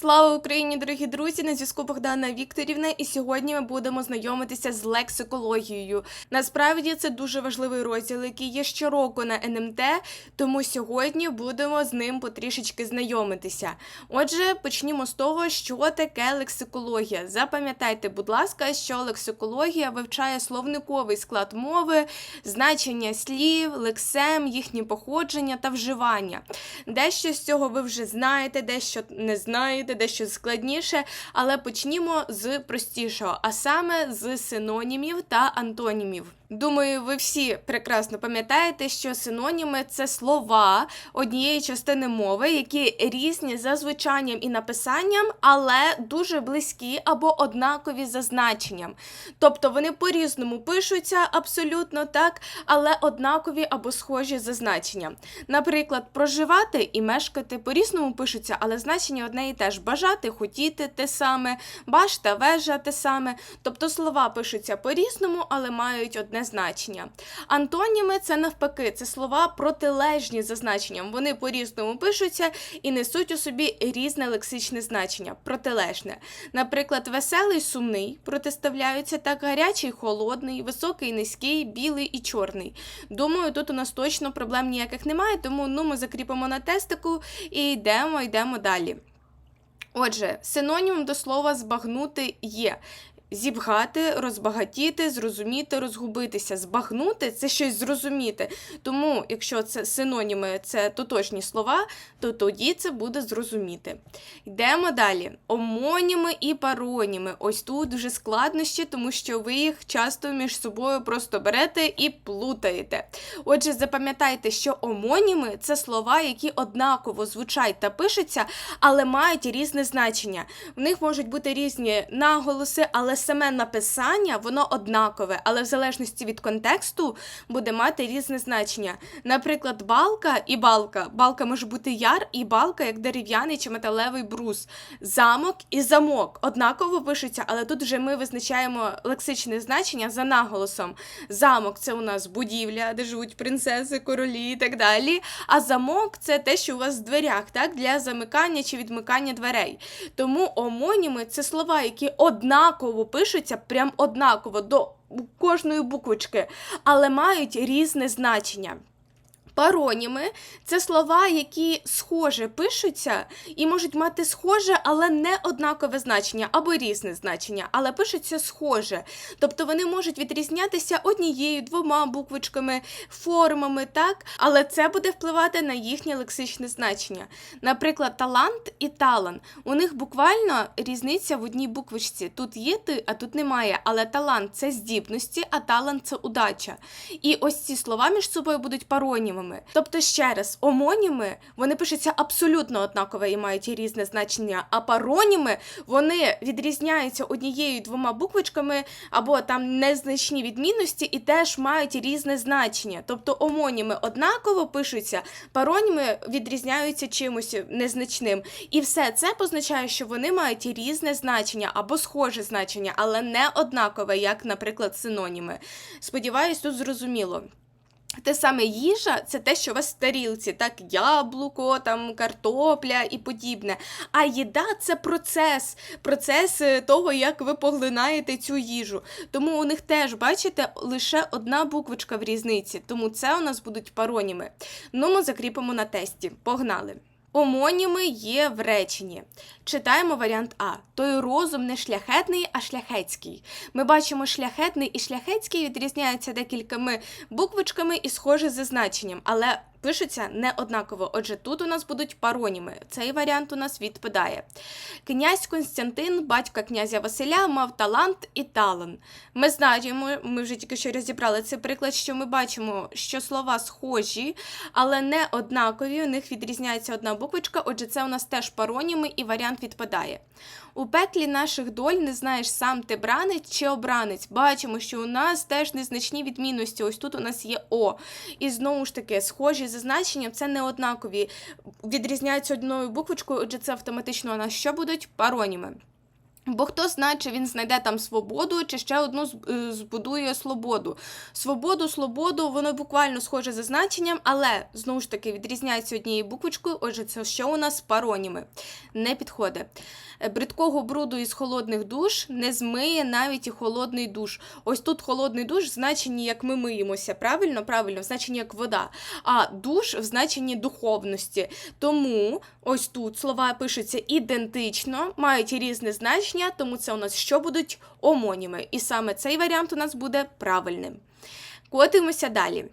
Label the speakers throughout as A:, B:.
A: Слава Україні, дорогі друзі! На зв'язку Богдана Вікторівна, і сьогодні ми будемо знайомитися з лексикологією. Насправді це дуже важливий розділ, який є щороку на НМТ, тому сьогодні будемо з ним потрішечки знайомитися. Отже, почнімо з того, що таке лексикологія. Запам'ятайте, будь ласка, що лексикологія вивчає словниковий склад мови, значення слів, лексем, їхнє походження та вживання. Дещо з цього ви вже знаєте, дещо не знаєте, дещо складніше, але почнімо з простішого, а саме з синонімів та антонімів. Думаю, ви всі прекрасно пам'ятаєте, що синоніми це слова однієї частини мови, які різні за звучанням і написанням, але дуже близькі або однакові за значенням. Тобто вони по-різному пишуться абсолютно так, але однакові або схожі за значенням. Наприклад, проживати і мешкати по-різному пишуться, але значення одне і те ж бажати, хотіти те саме, башта, вежа те саме. Тобто слова пишуться по-різному, але мають одне значення. Антоніми це навпаки, це слова протилежні за значенням. Вони по-різному пишуться і несуть у собі різне лексичне значення, протилежне. Наприклад, веселий, сумний протиставляються так гарячий, холодний, високий, низький, білий і чорний. Думаю, тут у нас точно проблем ніяких немає, тому ну, ми закріпимо на тестику і йдемо, йдемо далі. Отже, синонімом до слова збагнути є. Зібгати, розбагатіти, зрозуміти, розгубитися. Збагнути це щось зрозуміти. Тому, якщо це синоніми, це тотожні слова, то тоді це буде зрозуміти. Йдемо далі. Омоніми і пароніми. Ось тут дуже складнощі, тому що ви їх часто між собою просто берете і плутаєте. Отже, запам'ятайте, що омоніми це слова, які однаково звучать та пишуться, але мають різне значення. В них можуть бути різні наголоси, але саме написання воно однакове, але в залежності від контексту буде мати різне значення. Наприклад, балка і балка. Балка може бути яр і балка, як дерев'яний чи металевий брус. Замок і замок однаково пишуться, але тут вже ми визначаємо лексичне значення за наголосом. Замок це у нас будівля, де живуть принцеси, королі і так далі. А замок це те, що у вас в дверях, так, для замикання чи відмикання дверей. Тому омоніми це слова, які однаково пишуться, прям однаково до кожної буквочки, але мають різне значення. Пароніми це слова, які схоже пишуться і можуть мати схоже, але не однакове значення або різне значення, але пишуться схоже. Тобто вони можуть відрізнятися однією, двома буквочками, формами, так, але це буде впливати на їхнє лексичне значення. Наприклад, талант і талан. У них буквально різниця в одній буквочці. Тут є ти, а тут немає. Але талант це здібності, а талант це удача. І ось ці слова між собою будуть паронімами. Тобто, ще раз, омоніми вони пишуться абсолютно однаково і мають різне значення, а пароніми вони відрізняються однією двома буквочками або там незначні відмінності і теж мають різне значення. Тобто омоніми однаково пишуться, пароніми відрізняються чимось незначним. І все це позначає, що вони мають різне значення або схоже значення, але не однакове, як, наприклад, синоніми. Сподіваюсь, тут зрозуміло. Те саме їжа це те, що у вас в тарілці, так, яблуко, там, картопля і подібне. А їда це процес, процес е, того, як ви поглинаєте цю їжу. Тому у них теж, бачите, лише одна буквочка в різниці, тому це у нас будуть пароніми. Ну, ми закріпимо на тесті. Погнали! Омоніми є в реченні. Читаємо варіант А. Той розум не шляхетний, а шляхетський. Ми бачимо шляхетний і шляхетський відрізняються декількома буквочками і схожі за значенням, але пишуться не однаково. Отже, тут у нас будуть пароніми. Цей варіант у нас відпадає. Князь Константин, батько князя Василя, мав талант і талан. Ми знаємо, ми вже тільки що розібрали цей приклад, що ми бачимо, що слова схожі, але не однакові. У них відрізняється одна буквочка. Отже, це у нас теж пароніми, і варіант відпадає. У пеклі наших доль не знаєш сам ти бранець чи обранець. Бачимо, що у нас теж незначні відмінності. Ось тут у нас є О. І знову ж таки, схожі за значенням, це не однакові. Відрізняються одною буквочкою, отже, це автоматично у нас що будуть пароніми. Бо хто знає, чи він знайде там свободу, чи ще одну е, збудує свободу. Свободу, свободу, воно буквально схоже за значенням, але знову ж таки відрізняється однією буквочкою. Отже, це що у нас пароніми. Не підходить. Е, Бридкого бруду із холодних душ не змиє навіть і холодний душ. Ось тут холодний душ в значенні, як ми миємося. Правильно, правильно, в значенні як вода. А душ в значенні духовності. Тому ось тут слова пишуться ідентично, мають різне значення, тому це у нас що будуть омоніми. І саме цей варіант у нас буде правильним. Котимося далі.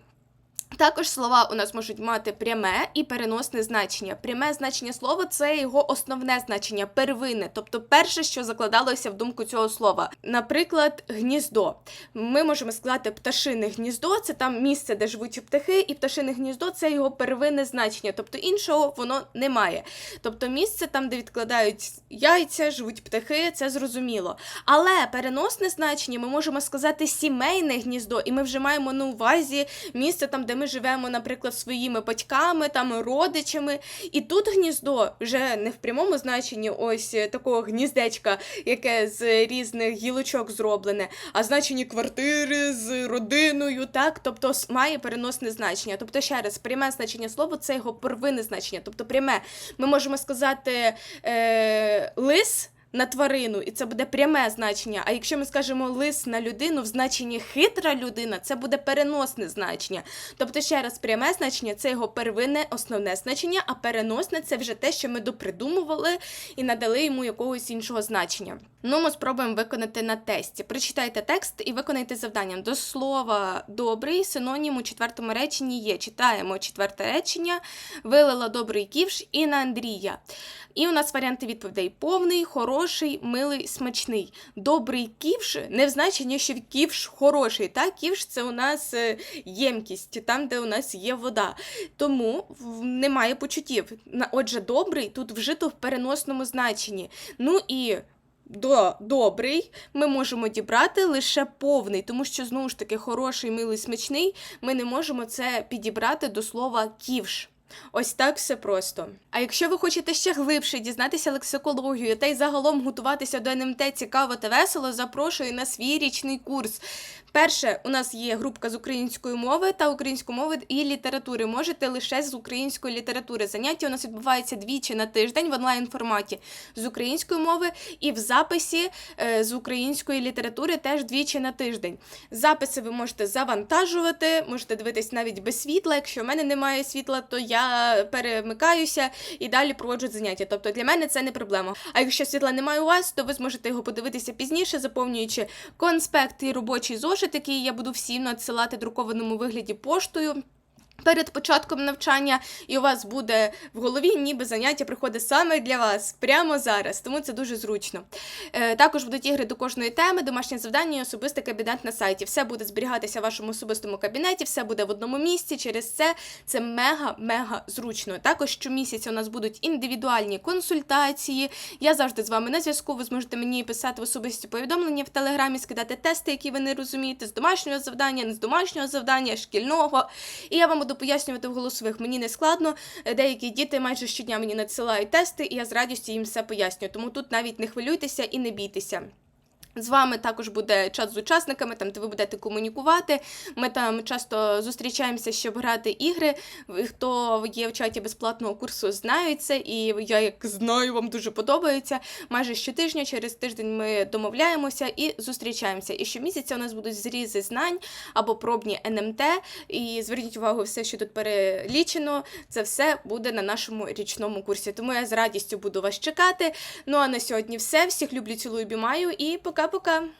A: Також слова у нас можуть мати пряме і переносне значення. Пряме значення слова це його основне значення, первинне, тобто перше, що закладалося в думку цього слова. Наприклад, гніздо. Ми можемо сказати пташине гніздо, це там місце, де живуть птахи, і пташине гніздо це його первинне значення, тобто іншого воно немає. Тобто місце там, де відкладають яйця, живуть птахи, це зрозуміло. Але переносне значення ми можемо сказати сімейне гніздо, і ми вже маємо на увазі місце там, де ми живемо, наприклад, своїми батьками, там родичами. І тут гніздо вже не в прямому значенні ось е, такого гніздечка, яке з різних гілочок зроблене, а значенні квартири з родиною, так, тобто має переносне значення. Тобто, ще раз, пряме значення слова це його первинне значення. Тобто, пряме, ми можемо сказати е, лис. На тварину, і це буде пряме значення. А якщо ми скажемо лис на людину в значенні хитра людина, це буде переносне значення. Тобто, ще раз, пряме значення це його первинне основне значення, а переносне це вже те, що ми допридумували і надали йому якогось іншого значення. Ну, ми спробуємо виконати на тесті. Прочитайте текст і виконайте завдання. До слова добрий синонім у четвертому реченні є. Читаємо четверте речення, вилила добрий ківш і на Андрія. І у нас варіанти відповідей: повний, хороший, милий, смачний. Добрий ківш не в значенні, що ківш хороший. Та ківш це у нас е, ємкість, там, де у нас є вода. Тому немає почуттів. Отже, добрий тут вжито в переносному значенні. Ну і до добрий ми можемо дібрати лише повний, тому що знову ж таки хороший, милий, смачний. Ми не можемо це підібрати до слова ківш. Ось так все просто. А якщо ви хочете ще глибше дізнатися лексикологію та й загалом готуватися до НМТ цікаво та весело, запрошую на свій річний курс. Перше, у нас є групка з української мови та української мови і літератури. Можете лише з української літератури. Заняття у нас відбувається двічі на тиждень в онлайн форматі з української мови і в записі е, з української літератури теж двічі на тиждень. Записи ви можете завантажувати, можете дивитись навіть без світла. Якщо в мене немає світла, то я перемикаюся і далі проводжу заняття. Тобто для мене це не проблема. А якщо світла немає у вас, то ви зможете його подивитися пізніше, заповнюючи конспект і робочий зошит, який я буду всім надсилати друкованому вигляді поштою. Перед початком навчання, і у вас буде в голові, ніби заняття приходить саме для вас прямо зараз, тому це дуже зручно. Е, також будуть ігри до кожної теми, домашнє завдання і особистий кабінет на сайті. Все буде зберігатися в вашому особистому кабінеті, все буде в одному місці. Через це це мега-мега зручно. Також щомісяця у нас будуть індивідуальні консультації. Я завжди з вами на зв'язку. Ви зможете мені писати в особисті повідомлення в телеграмі, скидати тести, які ви не розумієте, з домашнього завдання, не з домашнього завдання, шкільного. І я вам буду пояснювати в голосових. Мені не складно. Е, Деякі діти майже щодня мені надсилають тести, і я з радістю їм все пояснюю. Тому тут навіть не хвилюйтеся і не бійтеся. З вами також буде чат з учасниками, там де ви будете комунікувати. Ми там часто зустрічаємося, щоб грати ігри. Хто є в чаті безплатного курсу, знають це, і я як знаю, вам дуже подобається. Майже щотижня, через тиждень ми домовляємося і зустрічаємося. І щомісяця у нас будуть зрізи знань або пробні НМТ. І зверніть увагу, все, що тут перелічено, це все буде на нашому річному курсі. Тому я з радістю буду вас чекати. Ну а на сьогодні все. Всіх люблю, цілую, обіймаю і пока-пока.